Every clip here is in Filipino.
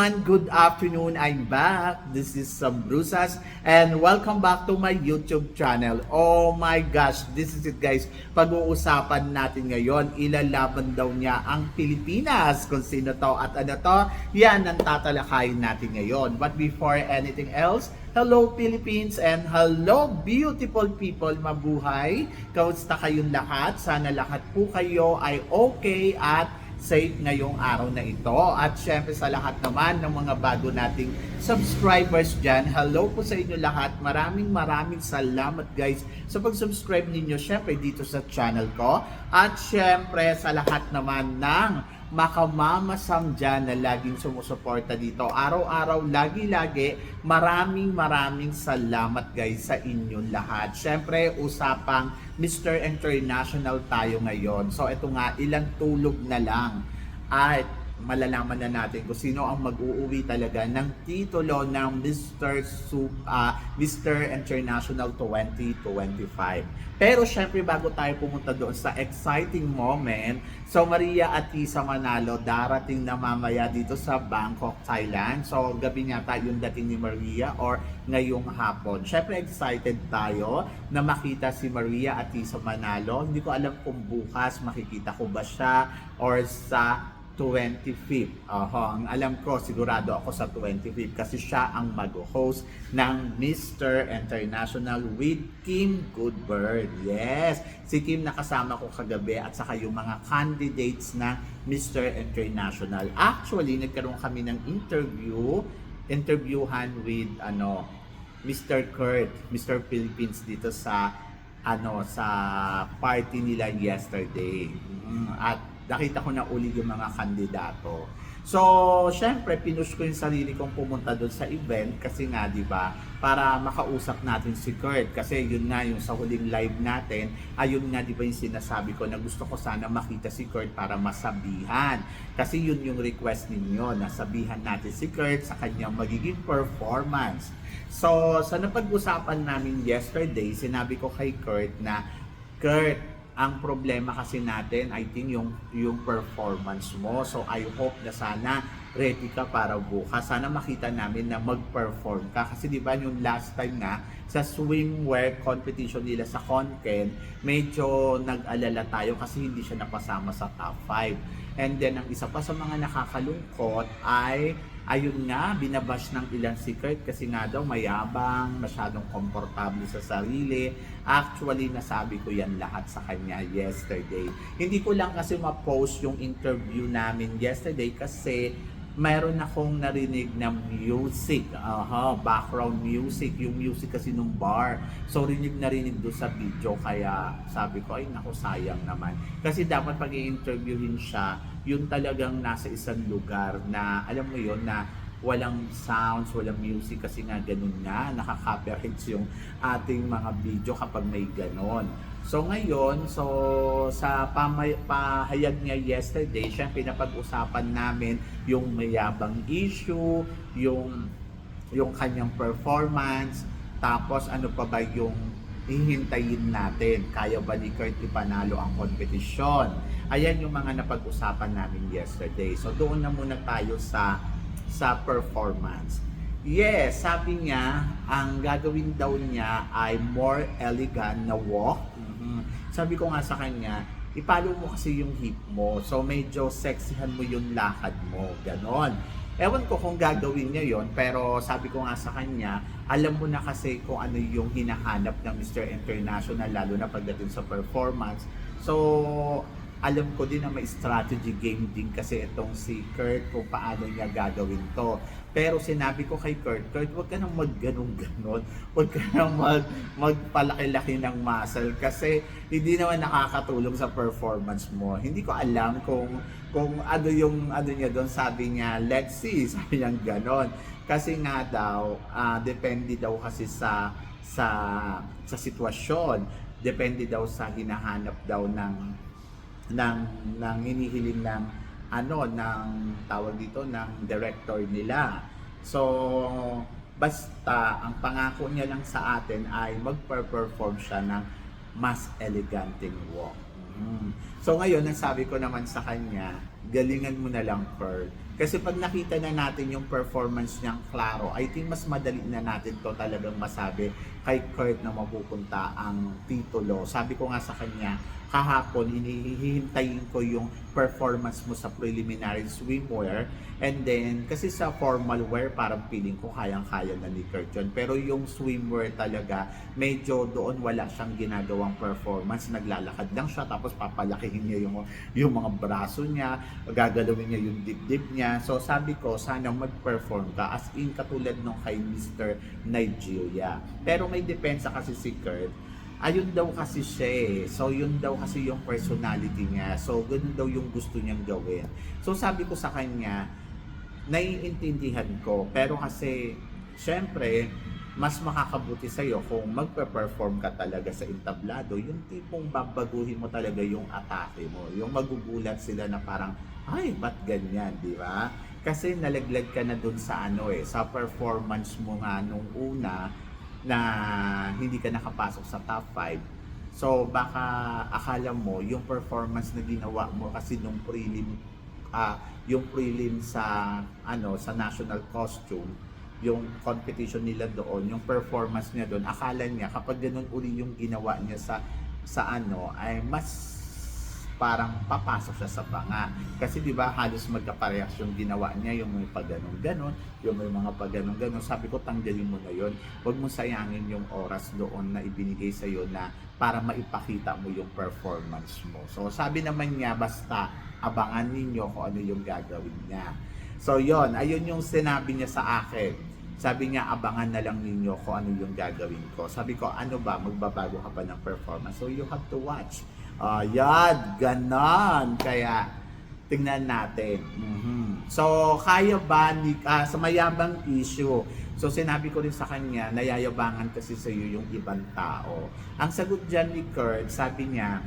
Everyone, good afternoon. I'm back. This is Sam Brusas and welcome back to my YouTube channel. Oh my gosh, this is it guys. Pag-uusapan natin ngayon, ilalaban daw niya ang Pilipinas. Kung sino to at ano to, yan ang tatalakayin natin ngayon. But before anything else, Hello Philippines and hello beautiful people, mabuhay. Kamusta kayong lahat? Sana lahat po kayo ay okay at safe ngayong araw na ito. At syempre sa lahat naman ng mga bago nating subscribers dyan, hello po sa inyo lahat. Maraming maraming salamat guys sa pag-subscribe ninyo syempre dito sa channel ko. At syempre sa lahat naman ng makamamasam dyan na laging sumusuporta dito. Araw-araw, lagi-lagi, maraming maraming salamat guys sa inyong lahat. Syempre, usapang Mr. International tayo ngayon. So, ito nga, ilang tulog na lang. At malalaman na natin kung sino ang mag-uuwi talaga ng titulo ng Mr. Sup, ah, Mr. International 2025. Pero syempre bago tayo pumunta doon sa exciting moment, so Maria at Isa Manalo darating na mamaya dito sa Bangkok, Thailand. So gabi nga tayo yung dating ni Maria or ngayong hapon. Syempre excited tayo na makita si Maria at Isa Manalo. Hindi ko alam kung bukas makikita ko ba siya or sa 25th. Aha, ang alam ko, sigurado ako sa 25th kasi siya ang mag-host ng Mr. International with Kim Goodbird. Yes, si Kim nakasama ko kagabi at saka yung mga candidates na Mr. International. Actually, nagkaroon kami ng interview, interviewhan with ano, Mr. Kurt, Mr. Philippines dito sa ano sa party nila yesterday. Mm, At nakita ko na uli yung mga kandidato. So, syempre, pinush ko yung sarili kong pumunta doon sa event kasi nga, di ba, para makausap natin si Kurt. Kasi yun nga, yung sa huling live natin, ayun nga, di ba, yung sinasabi ko na gusto ko sana makita si Kurt para masabihan. Kasi yun yung request ninyo, nasabihan natin si Kurt sa kanyang magiging performance. So, sa napag-usapan namin yesterday, sinabi ko kay Kurt na, Kurt, ang problema kasi natin, I think yung yung performance mo. So I hope na sana ready ka para bukas. Sana makita namin na mag-perform ka. Kasi di ba yung last time na sa swimwear competition nila sa Conken, medyo nag-alala tayo kasi hindi siya napasama sa top 5. And then ang isa pa sa mga nakakalungkot ay ayun nga, binabash ng ilang si Kurt kasi nga daw mayabang, masyadong komportable sa sarili. Actually, nasabi ko yan lahat sa kanya yesterday. Hindi ko lang kasi ma-post yung interview namin yesterday kasi mayroon akong narinig na music, aha, background music, yung music kasi nung bar. So rinig na rinig doon sa video kaya sabi ko ay naku sayang naman. Kasi dapat pag i-interviewin siya, yun talagang nasa isang lugar na alam mo yon na walang sounds, walang music kasi nga ganun nga, nakaka-copyrights yung ating mga video kapag may ganon. So ngayon, so sa pamay, pahayag niya yesterday, syempre napag-usapan namin yung mayabang issue, yung yung kanyang performance, tapos ano pa ba yung hihintayin natin? Kaya ba ni Kurt ipanalo ang kompetisyon? Ayan yung mga napag-usapan namin yesterday. So doon na muna tayo sa sa performance. Yes, sabi niya, ang gagawin daw niya ay more elegant na walk. Mhm. Sabi ko nga sa kanya, ipalo mo kasi yung hip mo. So medyo sexyhan mo yung lakad mo. Ganon. Ewan ko kung gagawin niya yon pero sabi ko nga sa kanya, alam mo na kasi kung ano yung hinahanap ng Mr. International lalo na pagdating sa performance. So, alam ko din na may strategy game din kasi itong si Kurt kung paano niya gagawin to. Pero sinabi ko kay Kurt, Kurt, huwag ka nang magganon-ganon. Huwag ka nang mag, magpalaki-laki ng muscle kasi hindi naman nakakatulong sa performance mo. Hindi ko alam kung kung ano yung ano niya doon sabi niya, let's see, sabi niya ganon. Kasi nga daw, ah, depende daw kasi sa sa sa sitwasyon. Depende daw sa hinahanap daw ng ng ng hinihiling ng ano ng tawag dito ng director nila. So basta ang pangako niya lang sa atin ay magper-perform siya ng mas eleganteng walk. Mm. So ngayon, ang sabi ko naman sa kanya, galingan mo na lang, Kurt. Kasi pag nakita na natin yung performance niyang klaro, I think mas madali na natin to talagang masabi kay Kurt na mapupunta ang titulo. Sabi ko nga sa kanya, kahapon, hinihintayin ko yung performance mo sa preliminary swimwear. And then, kasi sa formal wear, parang feeling ko kayang-kaya na ni Kurt yun. Pero yung swimwear talaga, medyo doon wala siyang ginagawang performance. Naglalakad lang siya, tapos papalakihin niya yung, yung mga braso niya, gagalawin niya yung dibdib niya. So sabi ko, sana mag-perform ka as in katulad nung kay Mr. Nigeria. Pero may depensa kasi si Kurt ayun daw kasi siya eh. So, yun daw kasi yung personality niya. So, ganun daw yung gusto niyang gawin. So, sabi ko sa kanya, naiintindihan ko. Pero kasi, syempre, mas makakabuti sa'yo kung magpe-perform ka talaga sa entablado, yung tipong babaguhin mo talaga yung atake mo. Yung magugulat sila na parang, ay, ba't ganyan, di ba? Kasi nalaglag ka na dun sa ano eh, sa performance mo nga nung una, na hindi ka nakapasok sa top 5. So baka akala mo yung performance na ginawa mo kasi nung prelim ah yung prelim sa ano sa national costume yung competition nila doon, yung performance niya doon, akala niya kapag ganun uli yung ginawa niya sa sa ano ay mas parang papasok siya sa banga. Kasi di ba halos magkaparehas yung ginawa niya, yung may pagganon ganon yung may mga pagganon ganon Sabi ko tanggalin mo na yon Huwag mo sayangin yung oras doon na ibinigay sa iyo na para maipakita mo yung performance mo. So sabi naman niya basta abangan ninyo kung ano yung gagawin niya. So yon ayun yung sinabi niya sa akin. Sabi niya, abangan na lang ninyo kung ano yung gagawin ko. Sabi ko, ano ba, magbabago ka ba ng performance? So you have to watch. Ayan, ganon. Kaya, tingnan natin. Mhm. So, kaya ba ni, ah, sa mayabang issue, so sinabi ko rin sa kanya, nayayabangan kasi sa iyo yung ibang tao. Ang sagot dyan ni Kurt, sabi niya,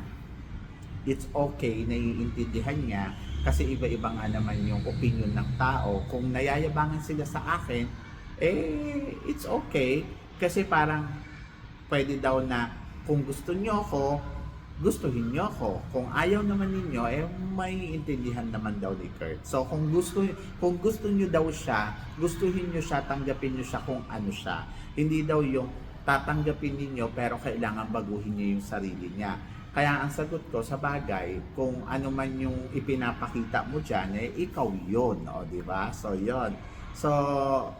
it's okay, naiintindihan niya, kasi iba-iba nga naman yung opinion ng tao. Kung nayayabangan sila sa akin, eh, it's okay. Kasi parang, pwede daw na, kung gusto niyo ako, gustuhin niyo ako. Kung ayaw naman ninyo, eh may intindihan naman daw ni Kurt. So kung gusto kung gusto niyo daw siya, gustuhin niyo siya, tanggapin niyo siya kung ano siya. Hindi daw yung tatanggapin ninyo pero kailangan baguhin niyo yung sarili niya. Kaya ang sagot ko sa bagay, kung ano man yung ipinapakita mo dyan, eh, ikaw yun, o, di ba? So, yon So,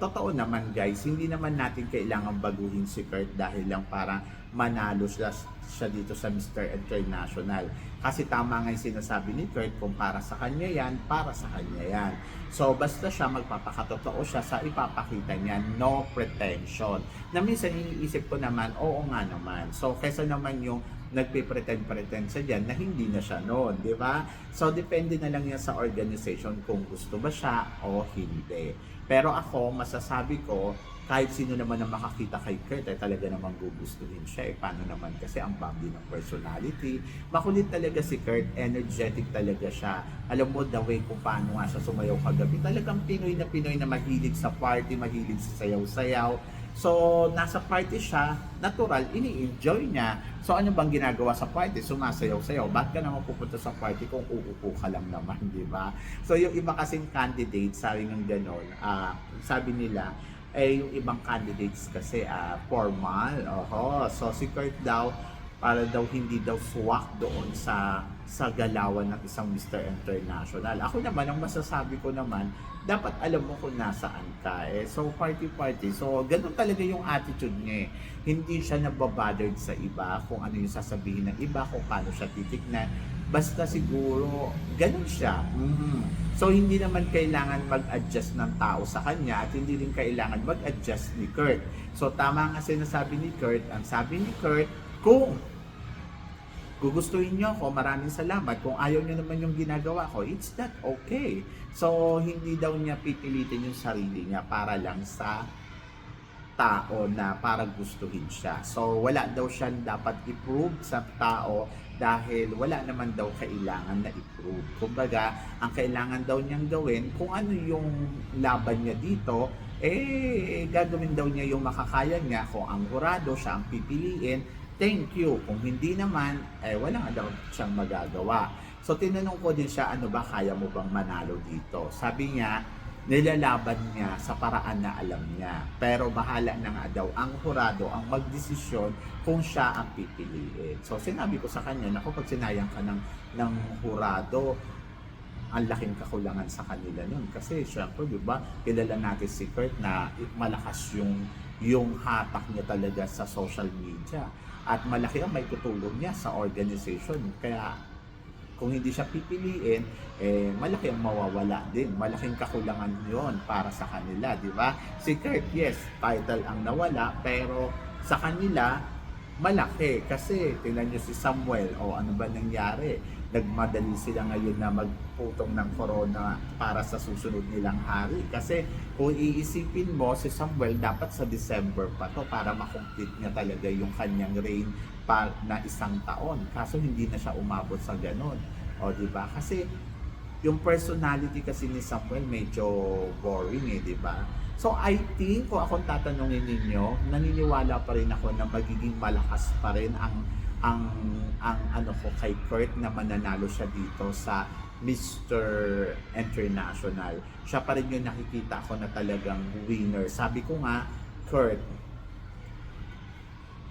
totoo naman guys, hindi naman natin kailangan baguhin si Kurt dahil lang parang manalo siya, siya dito sa Mr. International. Kasi tama nga yung sinasabi ni Kurt, kung para sa kanya yan, para sa kanya yan. So, basta siya magpapakatotoo siya sa ipapakita niya, no pretension. Na minsan iniisip ko naman, oo nga naman. So, kesa naman yung nagpe-pretend-pretend siya dyan na hindi na siya noon, di ba? So, depende na lang yan sa organization kung gusto ba siya o hindi. Pero ako, masasabi ko, kahit sino naman na makakita kay Kurt ay talaga namang gugustuhin siya. Eh, paano naman kasi ang bubbly ng personality. Makulit talaga si Kurt, energetic talaga siya. Alam mo, the way kung paano nga siya sumayaw kagabi. Talagang Pinoy na Pinoy na mahilig sa party, mahilig sa sayaw-sayaw. So, nasa party siya, natural, ini-enjoy niya. So, ano bang ginagawa sa party? Sumasayaw-sayaw. Ba't ka naman pupunta sa party kung uupo ka lang naman, di ba? So, yung iba kasing candidate, sabi ng ganon, ah, sabi nila, eh, yung ibang candidates kasi ah, formal. Oho. So, si Kurt daw, para daw hindi daw swak doon sa sa galawan ng isang Mr. International. Ako naman, ang masasabi ko naman, dapat alam mo kung nasaan ka. Eh. So, party-party. So, ganun talaga yung attitude niya eh. Hindi siya nababothered sa iba, kung ano yung sasabihin ng iba, kung paano siya titignan. Basta siguro, ganun siya. Mhm. So, hindi naman kailangan mag-adjust ng tao sa kanya at hindi rin kailangan mag-adjust ni Kurt. So, tama nga sinasabi ni Kurt. Ang sabi ni Kurt, kung gugustuhin nyo ako, maraming salamat. Kung ayaw nyo naman yung ginagawa ko, it's not okay. So, hindi daw niya pipilitin yung sarili niya para lang sa tao na para gustuhin siya. So, wala daw siyang dapat i-prove sa tao dahil wala naman daw kailangan na i-prove. Kumbaga, ang kailangan daw niyang gawin, kung ano yung laban niya dito, eh, gagawin daw niya yung makakaya niya. Kung ang hurado siya ang pipiliin, thank you. Kung hindi naman, eh wala daw siyang magagawa. So tinanong ko din siya, ano ba kaya mo bang manalo dito? Sabi niya, nilalaban niya sa paraan na alam niya. Pero bahala na nga daw ang hurado ang magdesisyon kung siya ang pipiliin. So sinabi ko sa kanya, naku pag sinayang ka ng, ng hurado, ang laking kakulangan sa kanila nun. Kasi syempre, di ba, kilala natin si Kurt na malakas yung yung hatak niya talaga sa social media. At malaki ang may tutulong niya sa organization. Kaya kung hindi siya pipiliin, eh, malaki ang mawawala din. Malaking kakulangan yon para sa kanila, di ba? Si Kurt, yes, title ang nawala, pero sa kanila, malaki. Kasi, tingnan nyo si Samuel, o ano ba nangyari? Nagmadali sila ngayon na magputong ng corona para sa susunod nilang hari. Kasi, kung iisipin mo, si Samuel dapat sa December pa to para makomplete niya talaga yung kanyang reign pa na isang taon. Kaso hindi na siya umabot sa ganon. O, di ba? Kasi yung personality kasi ni Samuel medyo boring eh, di ba? So I think kung akong tatanungin ninyo, naniniwala pa rin ako na magiging malakas pa rin ang ang ang ano ko kay Kurt na mananalo siya dito sa Mr. International. Siya pa rin yung nakikita ko na talagang winner. Sabi ko nga, Kurt,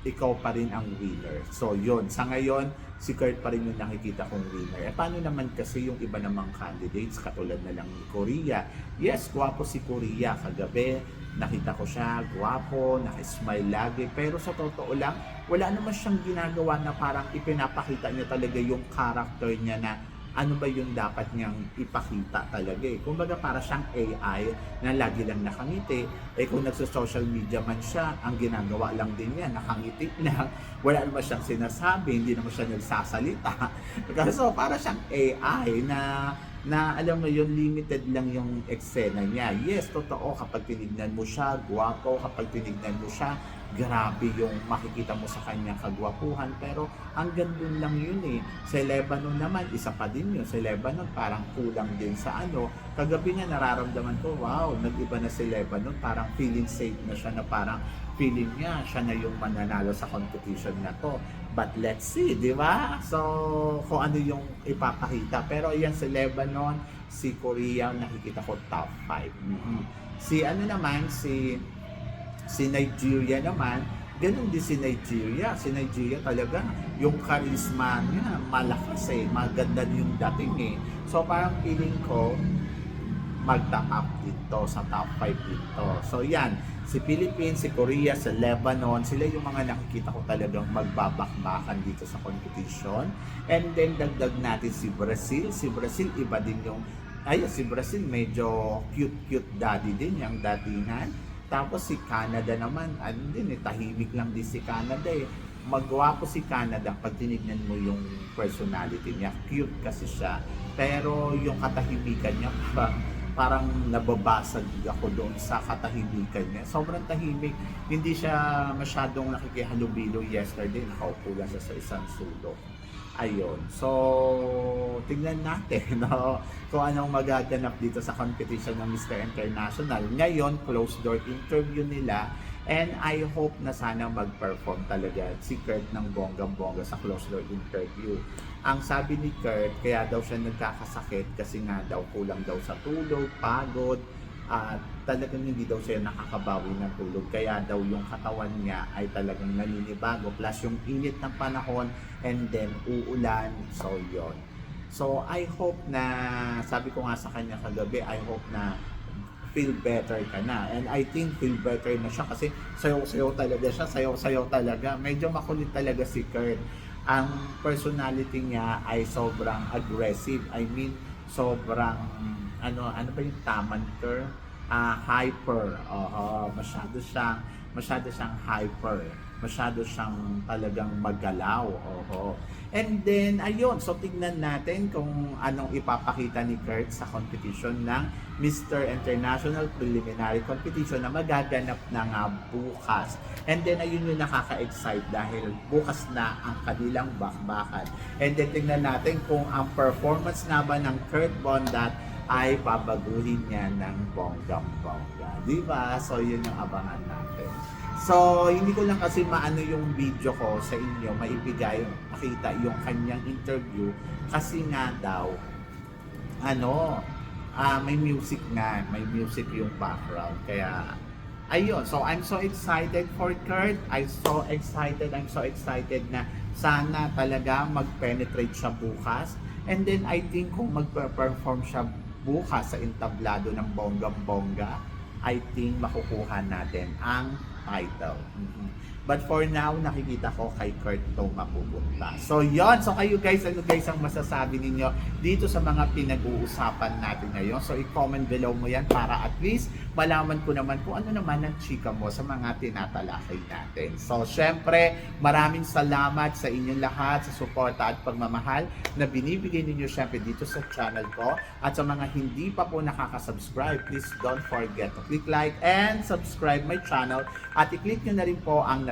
ikaw pa rin ang winner. So yun, sa ngayon, si Kurt pa rin yung nakikita kong winner. Eh paano naman kasi yung iba namang candidates, katulad na lang ni Korea. Yes, gwapo si Korea kagabi. Nakita ko siya, gwapo, nakismile lagi. Pero sa totoo lang, wala naman siyang ginagawa na parang ipinapakita niya talaga yung character niya na ano ba yung dapat niyang ipakita talaga eh. Kumbaga para siyang AI na lagi lang nakangiti. Eh kung nagsa-social media man siya, ang ginagawa lang din niya, nakangiti lang. Wala naman siyang sinasabi, hindi naman siya nagsasalita. so para siyang AI na na alam mo yun, limited lang yung eksena niya. Yes, totoo, kapag tinignan mo siya, guwapo, kapag tinignan mo siya, grabe yung makikita mo sa kanyang kagwapuhan. Pero hanggang dun lang yun eh. Sa Lebanon naman, isa pa din yun. Sa Lebanon, parang kulang din sa ano. Kagabi nga nararamdaman ko, wow, nag-iba na si Lebanon. Parang feeling safe na siya na parang feeling niya, siya na yung mananalo sa competition na to. But let's see, di ba? So, kung ano yung ipapakita. Pero yan si Lebanon, si Korea, nakikita ko top 5. Si ano naman, si si Nigeria naman, ganun din si Nigeria. Si Nigeria talaga, yung charisma niya, malakas eh. Maganda yung dating eh. So parang feeling ko, mag-top up dito sa top 5 dito. So yan, si Philippines, si Korea, si Lebanon, sila yung mga nakikita ko talagang magbabakbakan dito sa competition. And then dagdag natin si Brazil. Si Brazil, iba din yung, ayun, si Brazil medyo cute-cute daddy din yung datingan. Tapos si Canada naman, ano din eh, tahimik lang din si Canada eh. Magwapo si Canada pag tinignan mo yung personality niya. Cute kasi siya. Pero yung katahimikan niya, parang, parang nababasag ako doon sa katahimikan niya. Sobrang tahimik. Hindi siya masyadong nakikihalubilo yesterday. Nakaupo lang siya sa isang sulok. Ayun. So, tingnan natin no, kung anong magaganap dito sa competition ng Mr. International. Ngayon, closed door interview nila and I hope na sana mag-perform talaga si Kurt ng bonggang-bongga sa closed door interview. Ang sabi ni Kurt, kaya daw siya nagkakasakit kasi nga daw kulang daw sa tulog, pagod, at talagang hindi daw siya nakakabawi ng tulog. Kaya daw yung katawan niya ay talagang naninibago. Plus yung init ng panahon and then uulan. So, yon So, I hope na, sabi ko nga sa kanya kagabi, I hope na feel better ka na. And I think feel better na siya kasi sayaw-sayaw talaga siya, sayaw-sayaw talaga. Medyo makulit talaga si Kurt. Ang personality niya ay sobrang aggressive. I mean, sobrang, ano, ano ba yung tamang term? Ah, hyper. Oo, masyado siyang, masyado siyang hyper. Masyado siyang talagang magalaw. Oo. And then, ayun, so tignan natin kung anong ipapakita ni Kurt sa competition ng Mr. International Preliminary Competition na magaganap na nga bukas. And then, ayun yung nakaka-excite dahil bukas na ang kanilang bakbakan. And then, tignan natin kung ang performance nga ba ng Kurt Bondat ay babaguhin niya ng bonggang-bongga. Di ba? So, yun yung abangan natin. So, hindi ko lang kasi maano yung video ko sa inyo, maibigay, makita yung kanyang interview kasi nga daw, ano, ah may music nga, may music yung background. Kaya, ayun. So, I'm so excited for Kurt. I'm so excited, I'm so excited na sana talaga mag-penetrate siya bukas. And then, I think kung mag-perform siya bukas sa entablado ng bonggang-bongga, I think makukuha natin ang title. But for now, nakikita ko kay Kurt to mapupunta. So, yon So, kayo guys, ano guys ang masasabi ninyo dito sa mga pinag-uusapan natin ngayon? So, i-comment below mo yan para at least malaman ko naman kung ano naman ang chika mo sa mga tinatalakay natin. So, syempre, maraming salamat sa inyong lahat sa suporta at pagmamahal na binibigay ninyo syempre dito sa channel ko. At sa mga hindi pa po nakaka-subscribe, please don't forget to click like and subscribe my channel at i-click nyo na rin po ang